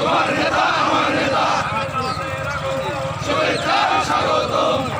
তোমার নেতা আমার নেতা স্বাগতম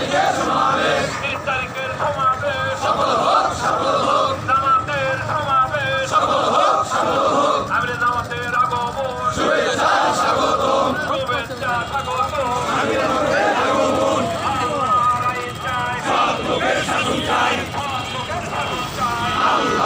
Yes, Mom.